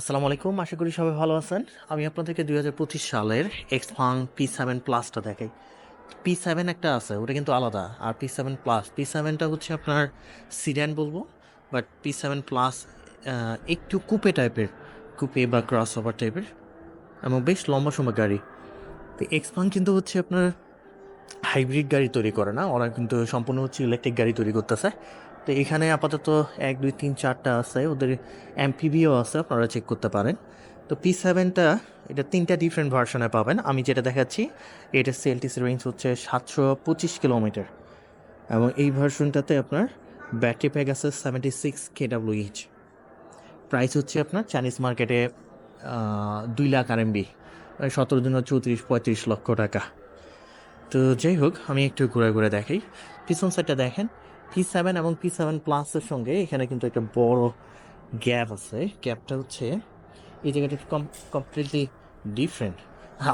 আসসালামু আলাইকুম, আশা করি সবাই ভালো আছেন। আমি আপনাদেরকে দুই হাজার পঁচিশ সালের এক্সফাং পি সেভেন প্লাসটা দেখাই। পি সেভেন একটা আছে, ওটা কিন্তু আলাদা। আর পি সেভেন প্লাস পি সেভেনটা হচ্ছে আপনার সিডান বলব বাট পি সেভেন প্লাস একটু কুপে টাইপের কুপে বা ক্রস ওভার টাইপের এবং বেশ লম্বা সময় গাড়ি। তো এক্সফাং কিন্তু হচ্ছে আপনার হাইব্রিড গাড়ি তৈরি করে না, ওরা কিন্তু সম্পূর্ণ হচ্ছে ইলেকট্রিক গাড়ি তৈরি করতেছে। তো এখানে আপাতত এক, দুই, তিন, চারটা আছে। ওদের এমপিভিও আছে, আপনারা চেক করতে পারেন। তো পি সেভেনটা এটা তিনটা ডিফারেন্ট ভার্সনে পাবেন। আমি যেটা দেখাচ্ছি, এটা সেলটিস রেঞ্জ হচ্ছে সাতশো পঁচিশ কিলোমিটার। এবং এই ভার্সনটাতে আপনার ব্যাটারি প্যাক আছে seventy six K W H price হচ্ছে আপনার চাইনিজ মার্কেটে দুই লাখ আর এমবি সতেরো দিন চৌত্রিশ, পঁয়ত্রিশ লক্ষ টাকা। তো যাই হোক, আমি একটু ঘুরে ঘুরে দেখাই। পিছন সাইডটা দেখেন। পি সেভেন এবং পি সেভেন প্লাসের সঙ্গে এখানে কিন্তু একটা বড় গ্যাপ আছে। গ্যাপটা হচ্ছে এই জায়গাটা কম কমপ্লিটলি ডিফারেন্ট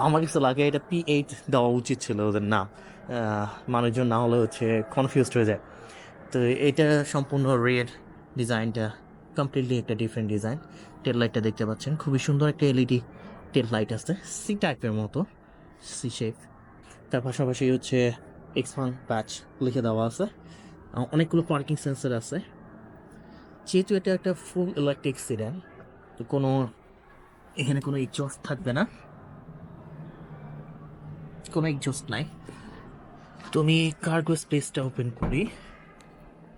আমার কাছে লাগে এটা পি এইট দেওয়া উচিত ছিল ওদের আহ, মানুষজন না হলে হচ্ছে কনফিউজড হয়ে যায়। তো এটা সম্পূর্ণ রেড ডিজাইনটা কমপ্লিটলি একটা ডিফারেন্ট ডিজাইন টেল লাইটটা দেখতে পাচ্ছেন খুবই সুন্দর একটা এলইডি টেল লাইট আছে সি টাইপের মতো সি শেপ তার পাশাপাশি হচ্ছে এক্সপান প্যাচ লিখে দেওয়া আছে। অনেকগুলো পার্কিং সেন্সর আছে। যেহেতু এটা একটা ফুল ইলেকট্রিক সিডান তো কোনো, এখানে কোনো এক্সস্ট থাকবে না। কোনো এক্সস্ট নাই। তো আমি কার্গো স্পেসটা ওপেন করি।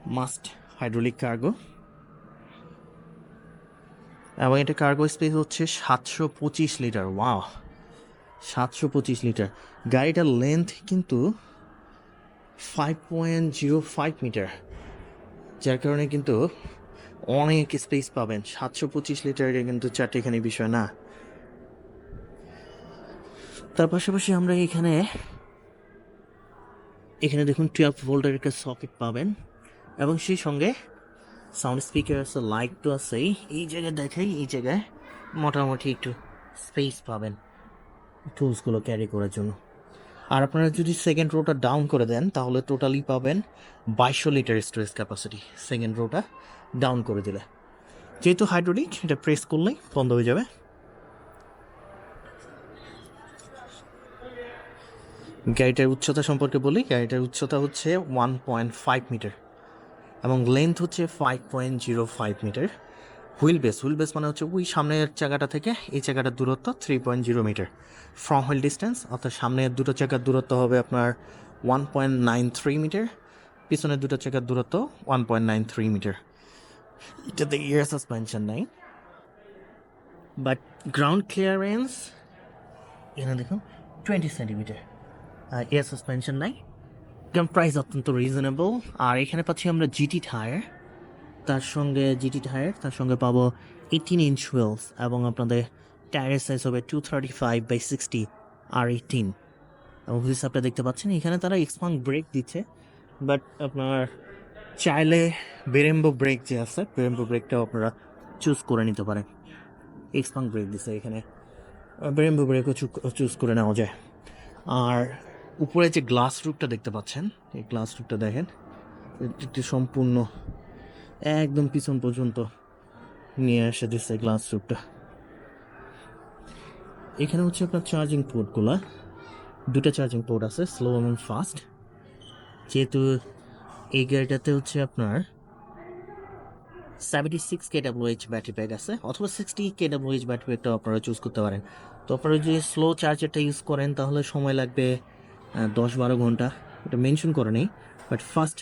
মাস্ট হাইড্রোলিক কার্গো এবং এটা কার্গো স্পেস হচ্ছে সাতশো পঁচিশ লিটার ওয়া সাতশো পঁচিশ লিটার গাড়িটার লেন্থ কিন্তু five point zero five metre যার কারণে কিন্তু অনেক স্পেস পাবেন। সাতশো পঁচিশ লিটারের কিন্তু চারটেখানি বিষয় না। তার পাশাপাশি আমরা এখানে এখানে দেখুন টুয়েলভ ভোল্টের একটা সকেট পাবেন। এবং সেই সঙ্গে সাউন্ড স্পিকার আছে লাইট তো আছেই এই জায়গায় দেখাই, এই জায়গায় মোটামুটি একটু স্পেস পাবেন। টুলসগুলো ক্যারি করার জন্য। আর আপনারা যদি সেকেন্ড রোটা ডাউন করে দেন, তাহলে টোটালি পাবেন বাইশশো লিটার স্টোরেজ ক্যাপাসিটি সেকেন্ড রোটা ডাউন করে দিলে। যেহেতু হাইড্রোলিক এটা প্রেস করলেই বন্ধ হয়ে যাবে। গাড়িটার উচ্চতা সম্পর্কে বলি, গাড়িটার উচ্চতা হচ্ছে ওয়ান পয়েন্ট ফাইভ মিটার এবং লেন্থ হচ্ছে five point zero five metre wheel base wheel base মানে হচ্ছে ওই সামনের জায়গাটা থেকে এই জায়গাটার দূরত্ব three point zero metre from wheel distance অর্থাৎ সামনের দুটো জায়গার দূরত্ব হবে আপনার one point nine three metre পিছনের দুটো জায়গার দূরত্ব one point nine three metre এটাতে ইয়ার সাসপেনশন নাই বাট গ্রাউন্ড ক্লিয়ারেন্স এখানে দেখুন টোয়েন্টি সেন্টিমিটার এয়ার সাসপেনশন নাই প্রাইস অত্যন্ত রিজনেবল আর এখানে পাচ্ছি আমরা জিটি টায়ার তার সঙ্গে জিটি টায়ার তার সঙ্গে পাবো এইটিন ইঞ্চ হুইলস এবং আপনাদের টায়ারের সাইজ হবে two thirty five by sixty R eighteen এবং হুইলস আপনারা দেখতে পাচ্ছেন, এখানে তারা এক্সপাং ব্রেক দিচ্ছে বাট আপনার চাইলে বেরেম্বো ব্রেক যে আছে বেরেম্বো ব্রেকটাও আপনারা চুজ করে নিতে পারেন। এক্সপাং ব্রেক দিচ্ছে এখানে বেরেম্বো ব্রেকও চুজ করে নেওয়া যায়। আর উপরে যে গ্লাস রুটটা দেখতে পাচ্ছেন, এই গ্লাস রুটটা দেখেন একটি সম্পূর্ণ একদম পিছন পর্যন্ত নিয়ে এসে দিচ্ছে গ্লাস রুটটা এখানে হচ্ছে আপনার চার্জিং পোর্টগুলো দুটো চার্জিং পোর্ট আছে স্লো এবং ফাস্ট যেহেতু এই গাড়িটাতে হচ্ছে আপনার seventy six K H battery pack আছে, অথবা সিক্সটি কে এইচ ব্যাটারি প্যাকটাও আপনারা চুজ করতে পারেন। তো আপনারা যদি স্লো চার্জারটা ইউজ করেন, তাহলে সময় লাগবে দশ বারো ঘণ্টা। এটা মেনশন করে নেই বাট ফার্স্ট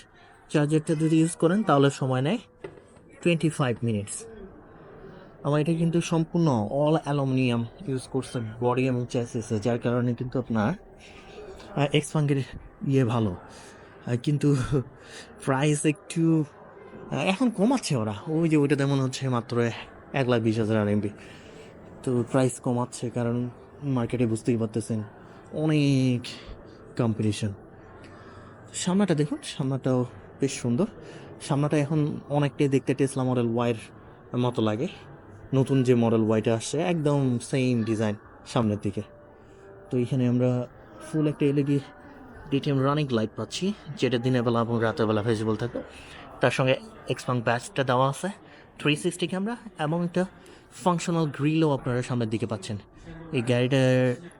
চার্জারটা যদি ইউজ করেন, তাহলে সময় নেয় টোয়েন্টি ফাইভ মিনিটস আমার এটা কিন্তু সম্পূর্ণ অল অ্যালুমিনিয়াম ইউজ করছে বডি এবং চ্যাসিসে যার কারণে কিন্তু আপনার এক্সপাঙ্গের ইয়ে ভালো। কিন্তু প্রাইস একটু এখন কমাচ্ছে ওরা। ওই যে ওইটা তেমন হচ্ছে মাত্র এক লাখ বিশ হাজার আর এমবি তো প্রাইস কমাচ্ছে কারণ মার্কেটে বুঝতেই পারতেছেন, অনেক কম্পিটিশন সামনাটা দেখুন, সামনাটাও বেশ সুন্দর। সামনাটা এখন অনেকটাই দেখতে টেসলা মডেল ওয়াইয়ের মতো লাগে। নতুন যে মডেল ওয়াইটা আসছে, একদম সেম ডিজাইন সামনের দিকে। তো এখানে আমরা ফুল একটা এলইডি ডিটিএম রানিং লাইট পাচ্ছি, যেটা দিনের বেলা এবং রাতের বেলা ভিজিবল থাকে তার সঙ্গে এক্সপাং ব্যাচটা দেওয়া আছে থ্রি সিক্সটি ক্যামেরা এবং একটা ফাংশনাল গ্রিলও আপনারা সামনের দিকে পাচ্ছেন। এই গাড়িটার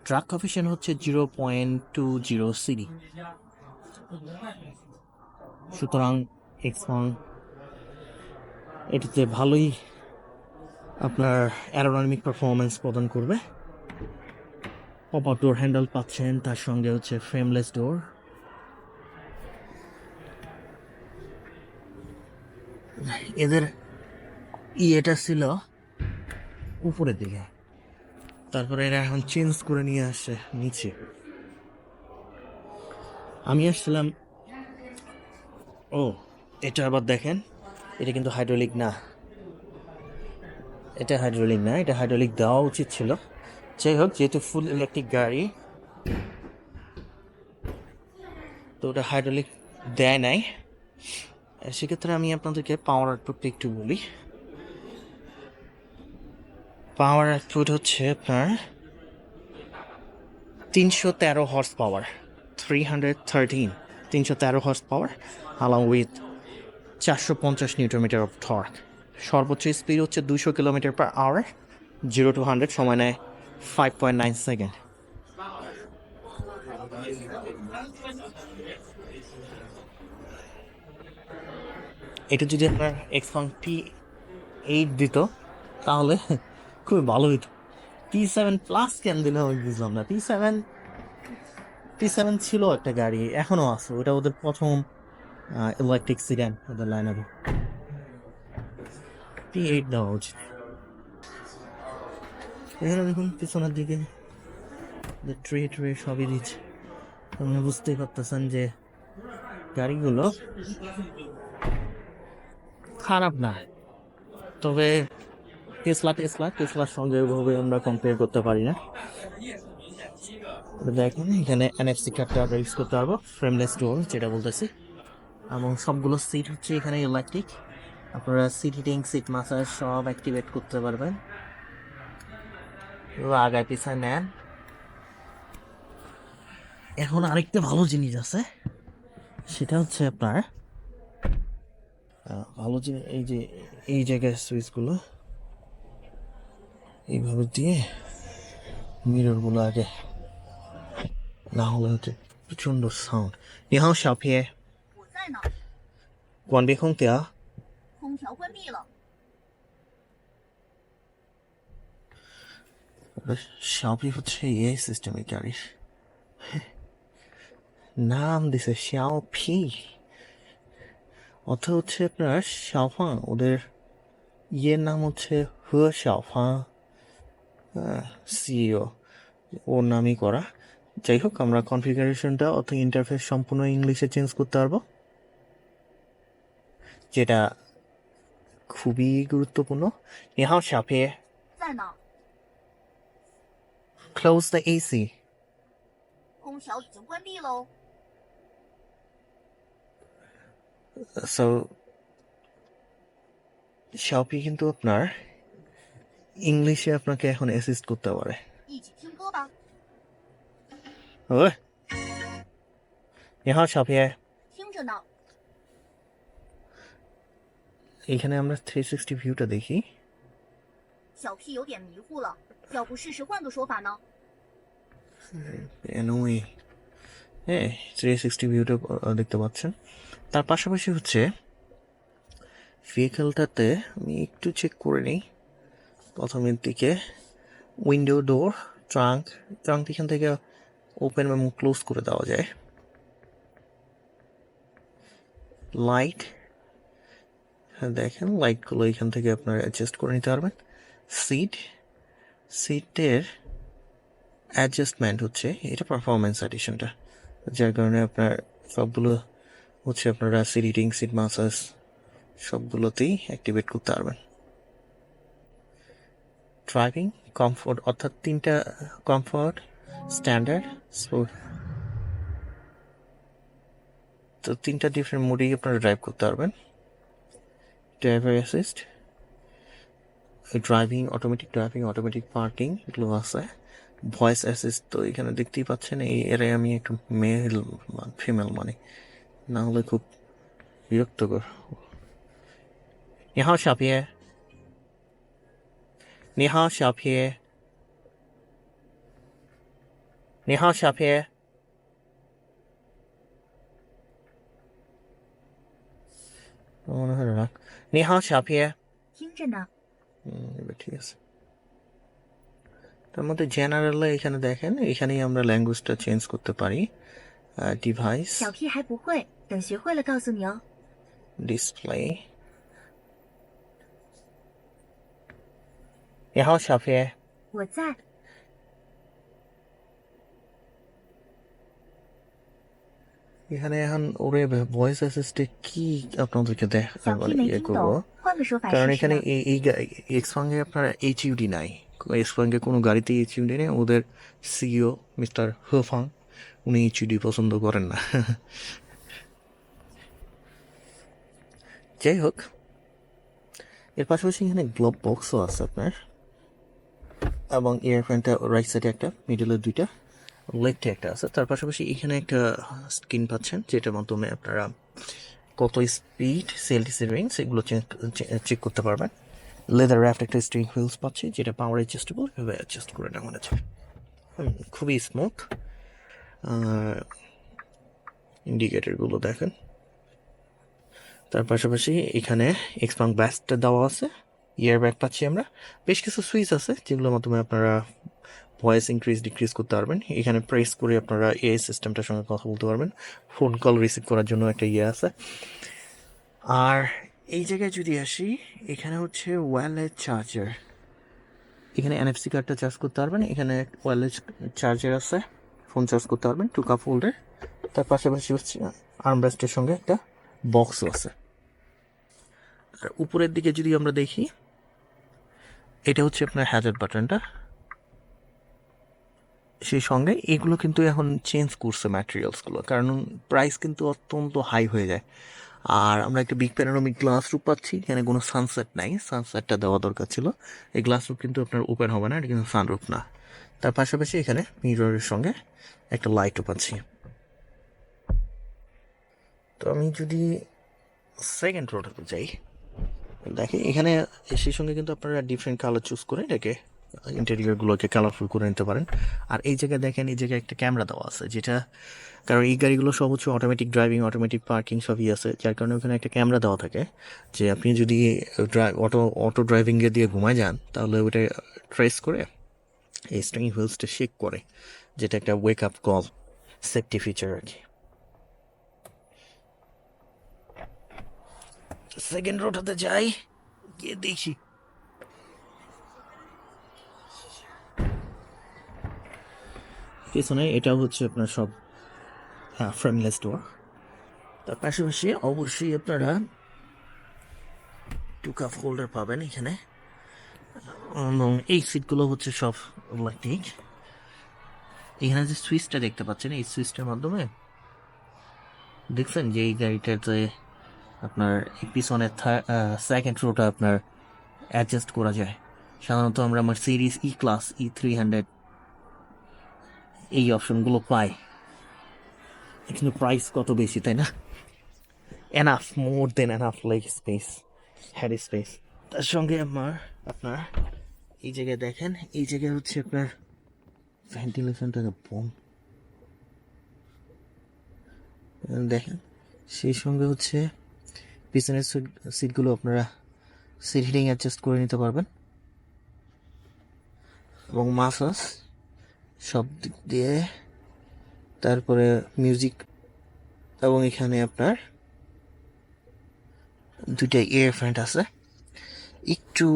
ট্রাক কফিশন হচ্ছে zero point two zero CD সুতরাং এক্সফাং এটিতে ভালোই আপনার অ্যারোনমিক পারফরমেন্স প্রদান করবে। পপ আপ ডোর হ্যান্ডেল পাচ্ছেন, তার সঙ্গে হচ্ছে ফ্রেমলেস ডোর এদের ইয়েটা ছিল উপরের দিকে। তারপরে এরা এখন চেঞ্জ করে নিয়ে আসছে নিচে। আমি আসছিলাম ও, এটা আবার দেখেন। এটা কিন্তু হাইড্রোলিক না। এটা হাইড্রোলিক না, এটা হাইড্রোলিক দেওয়া উচিত ছিল। যাই হোক, যেহেতু ফুল ইলেকট্রিক গাড়ি, তো ওটা হাইড্রোলিক দেয় নাই। সেক্ষেত্রে আমি আপনাদেরকে পাওয়ার আউটপুটটা একটু বলি। পাওয়ার আউটপুট হচ্ছে আপনার তিনশো তেরো horse power three hundred thirteen তিনশো তেরো হর্স পাওয়ার along উইথ চারশো পঞ্চাশ নিউটোমিটার অফ টর্ক সর্বোচ্চ স্পিড হচ্ছে দুশো kilometre per hour zero to hundred সময় নেয় ফাইভ পয়েন্ট নাইন সেকেন্ড এটা যদি আপনার এক্সফাং টি এইট দিত, তাহলে খুবই ভালো হতো টি সেভেন প্লাস কেন দিলে আমি বুঝলাম না। টি সেভেন টি সেভেন ছিল একটা গাড়ি এখনও আছে। ওটা ওদের প্রথম ইলেকট্রিক সিডান ওদের লাইন আপে টি এইট দেওয়া উচিত এখানে দেখুন, পিছনের দিকে যে ট্রে ট্রে সবই দিচ্ছে। আপনি বুঝতেই পারতেছেন যে গাড়িগুলো খারাপ না। তবে টেসলা টেসলা টেসলার সঙ্গে ওভাবে আমরা কম্পেয়ার করতে পারি না। দেখেন, এখানে এনএফসি কার্ডটা ইউজ করতে পারব। ফ্রেমলেস ডোর যেটা বলতেছি। এবং সবগুলো সিট হচ্ছে এখানে ইলেকট্রিক আপনারা সিট হিটিং সিট মাসাজ সব অ্যাক্টিভেট করতে পারবেন। আগায় পিছায় নেন। এখন আরেকটা ভালো জিনিস আছে, সেটা হচ্ছে আপনার ভালো জিনিস, এই যে, এই জায়গায় সুইচগুলো এইভাবে দিয়ে মিররগুলো আগে না হলে হচ্ছে প্রচণ্ড সাউন্ড 你好小撇我在呢，关闭空调空调关闭了。 শাওপি হচ্ছে এই সিস্টেমের গাড়ি নাম দিছে শাওপি অর্থ হচ্ছে আপনার শাওফা ওদের ইয়ের নাম হচ্ছে হুয়া শাওফা সিইও ওর নামই করা যাই হোক আমরা কনফিগারেশনটা অর্থাৎ ইন্টারফেস সম্পূর্ণ ইংলিশে চেঞ্জ করতে পারবো যেটা খুবই গুরুত্বপূর্ণ নিহাও শাপে 在呢， close the AC 空调已经关闭喽。 সো শাওপি কিন্তু আপনার ইংলিশে আপনাকে এখন অ্যাসিস্ট করতে পারে 一起听 歌吧。 ওই নিহাও শাওপি 听着呢， এখানে আমরা থ্রি সিক্সটি ভিউটা দেখি 小 P 有点迷糊了，要不试试换个说法呢？ এনোই হ্যাঁ থ্রি সিক্সটি ভিউটা দেখতে পাচ্ছেন তার পাশাপাশি হচ্ছে ভেহিকেলটাতে আমি একটু চেক করে নিই প্রথমের দিকে উইন্ডো ডোর ট্রাঙ্ক ট্রাঙ্ক এখান থেকে ওপেন এবং ক্লোজ করে দেওয়া যায় লাইট হ্যাঁ দেখেন লাইটগুলো এখান থেকে আপনারা অ্যাডজাস্ট করে নিতে পারবেন। সিট সিটের অ্যাডজাস্টমেন্ট হচ্ছে, এটা পারফরমেন্স এডিশনটা যার কারণে আপনার সবগুলো হচ্ছে আপনারা সিট হিটিং সিট মাসাজ সবগুলোতেই অ্যাক্টিভেট করতে পারবেন। ড্রাইভিং কমফোর্ট অর্থাৎ তিনটা কমফোর্ট স্ট্যান্ডার্ড তো তিনটা ডিফারেন্ট মোডেই আপনারা ড্রাইভ করতে পারবেন। Driver assist driving automatic driving automatic parking এগুলো আছে ভয়েস অ্যাসিস্ট তো এখানে দেখতেই পাচ্ছেন, এই এরাই আমি একটু মেল ফিমেল মানে। না হলে খুব বিরক্তকর। নেহা সাপিয়ে নেহা সাপিয়ে নেহা সাপিয়ে মনে হয় রাখ 你好，小撇。মনে হলো না নি হাও শাপিয়ে 听着呢。 হুম, এবার ঠিক আছে তার মধ্যে জেনারেলে এখানে দেখেন এখানেই আমরা ল্যাঙ্গুয়েজটা চেঞ্জ করতে পারি ডিভাইস 小 P 还不会，等学会了告诉你哦。 ডিসপ্লে 你好，小撇。我在， এখানে এখন ওরে ভয়েস অ্যাসিস্টে কি আপনাদেরকে দেখা মানে ইয়ে করব? কারণ এখানে এই এক্সপাঙ্গে আপনার এইচ ইউডি নাই। এক্সপাঙ্গে কোনো গাড়িতে এইচ ইউডি নেই ওদের সিইও মিস্টার হফাং উনি এইচ ইউডি পছন্দ করেন না। যাই হোক এর পাশাপাশি এখানে গ্লোভ বক্সও আছে আপনার। এবং ইয়ারফোনটা রাইট সাইডে একটা মিডলের দুইটা। লেফটে একটা আছে। তার পাশাপাশি এখানে একটা স্ক্রিন পাচ্ছেন, যেটার মাধ্যমে আপনারা কত স্পিড সেলটিসের রেঞ্জ সেগুলো চেক করতে পারবেন। লেদার র্যাফট একটা স্টিং হুইলস পাচ্ছি, যেটা পাওয়ার অ্যাডজাস্টেবল এভাবে অ্যাডজাস্ট করে নেওয়া আছে খুবই স্মুথ ইন্ডিকেটারগুলো দেখেন। তার পাশাপাশি এখানে এক্সপাং ব্যাসটা দেওয়া আছে। ইয়ার ব্যাগ পাচ্ছি আমরা। বেশ কিছু সুইচ আছে, যেগুলোর মাধ্যমে আপনারা ভয়েস ইনক্রিজ ডিক্রিজ করতে পারবেন। এখানে প্রেস করে আপনারা এই সিস্টেমটার সঙ্গে কথা বলতে পারবেন। ফোন কল রিসিভ করার জন্য একটা ইয়ে আছে। আর এই জায়গায় যদি আসি, এখানে হচ্ছে ওয়্যারলেস চার্জার এখানে এনএফসি কার্ডটা চার্জ করতে পারবেন। এখানে ওয়্যারলেস চার্জার আছে। ফোন চার্জ করতে পারবেন টু কাপ হোল্ডার তার পাশাপাশি হচ্ছে আর্মব্রেস্টের সঙ্গে একটা বক্সও আছে। আর উপরের দিকে যদি আমরা দেখি, এটা হচ্ছে আপনার হ্যাজার্ড বাটনটা সেই সঙ্গে এগুলো কিন্তু এখন চেঞ্জ করছে ম্যাটেরিয়ালসগুলো কারণ প্রাইস কিন্তু অত্যন্ত হাই হয়ে যায়। আর আমরা একটা বিগ প্যানোরামিক গ্লাস রুপ পাচ্ছি, এখানে কোনো সানসেট নাই। সানসেটটা দেওয়া দরকার ছিল। এই গ্লাস রুপ কিন্তু আপনার ওপেন হবে না, এটা কিন্তু সানরুপ না। তার পাশাপাশি এখানে মিররের সঙ্গে একটা লাইটও পাচ্ছি। তো আমি যদি সেকেন্ড রোডে যাই দেখে এখানে সেই সঙ্গে কিন্তু আপনারা ডিফারেন্ট কালার চুজ করে এটাকে ইন্টেরিয়রগুলোকে কালারফুল করে নিতে পারেন। আর এই জায়গায় দেখেন, এই জায়গায় একটা ক্যামেরা দেওয়া আছে, যেটা কারণ এই গাড়িগুলো সব হচ্ছে অটোমেটিক ড্রাইভিং অটোমেটিক পার্কিং সবই আছে, যার কারণে ওখানে একটা ক্যামেরা দেওয়া থাকে যে আপনি যদি অটো অটো ড্রাইভিংয়ে দিয়ে ঘুমায় যান, তাহলে ওটা ট্রেস করে এই স্ট্রিং হুইলসটা শেক করে, যেটা একটা wake up call safety feature আর কি। সেকেন্ড রোডটাতে যাই, গিয়ে দেখি। পিছনে এটাও হচ্ছে আপনার সব ফ্রেমলেস ডোর তার পাশাপাশি অবশ্যই আপনারা টু কাপ হোল্ডার পাবেন এখানে। এবং এই সিটগুলো হচ্ছে সব ইলেকট্রিক এখানে যে সুইচটা দেখতে পাচ্ছেন, এই সুইচটার মাধ্যমে দেখছেন যে এই গাড়িটাতে আপনার পিছনের সেকেন্ড রোটা আপনার অ্যাডজাস্ট করা যায়। সাধারণত আমরা আমার series E class E three hundred এই অপশনগুলো পাই কিন্তু প্রাইস কত বেশি, তাই না? Enough more than enough like space head space তার সঙ্গে আমার, আপনার, এই জায়গায় দেখেন, এই জায়গায় হচ্ছে আপনার ভেন্টিলেশনটা বম দেখেন, সেই সঙ্গে হচ্ছে পিছনের সিট সিটগুলো আপনারা সিট হিটিং অ্যাডজাস্ট করে নিতে পারবেন। এবং মাসাজ সব দিক দিয়ে। তারপরে মিউজিক এবং এখানে আপনার দুইটা ইয়ার ফ্যান্ট আছে। একটু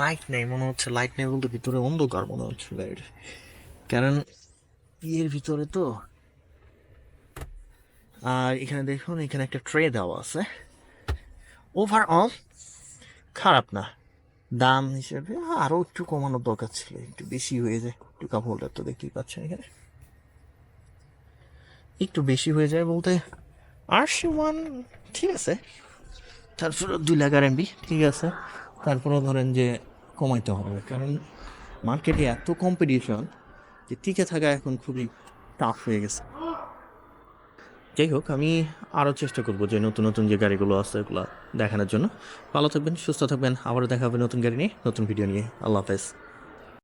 লাইট নেই, মনে হচ্ছে লাইট নেই বলতে ভিতরে অন্ধকার মনে হচ্ছে গাড়ির কারণ ইয়ের ভিতরে তো আর এখানে দেখুন, এখানে একটা ট্রে দেওয়া আছে। ওভারঅল খারাপ না। দাম হিসেবে আরও একটু কমানোর দরকার ছিল, একটু বেশি হয়ে যায়। কাপ হোল্ডার তো দেখতেই পাচ্ছেন এখানে। একটু বেশি হয়ে যায় বলতে আশি ওয়ান ঠিক আছে। তারপরে দুই লাখ আর এমবি ঠিক আছে। তারপরে ধরেন যে কমাইতে হবে, কারণ মার্কেটে এত কম্পিটিশন যে টিকে থাকা এখন খুবই টাফ হয়ে গেছে। যাই হোক, আমি আরও চেষ্টা করব যে নতুন নতুন যে গাড়িগুলো আছে ওগুলো দেখানোর জন্য। ভালো থাকবেন, সুস্থ থাকবেন। আবারও দেখা হবে নতুন গাড়ি নিয়ে, নতুন ভিডিও নিয়ে। আল্লাহ হাফেজ।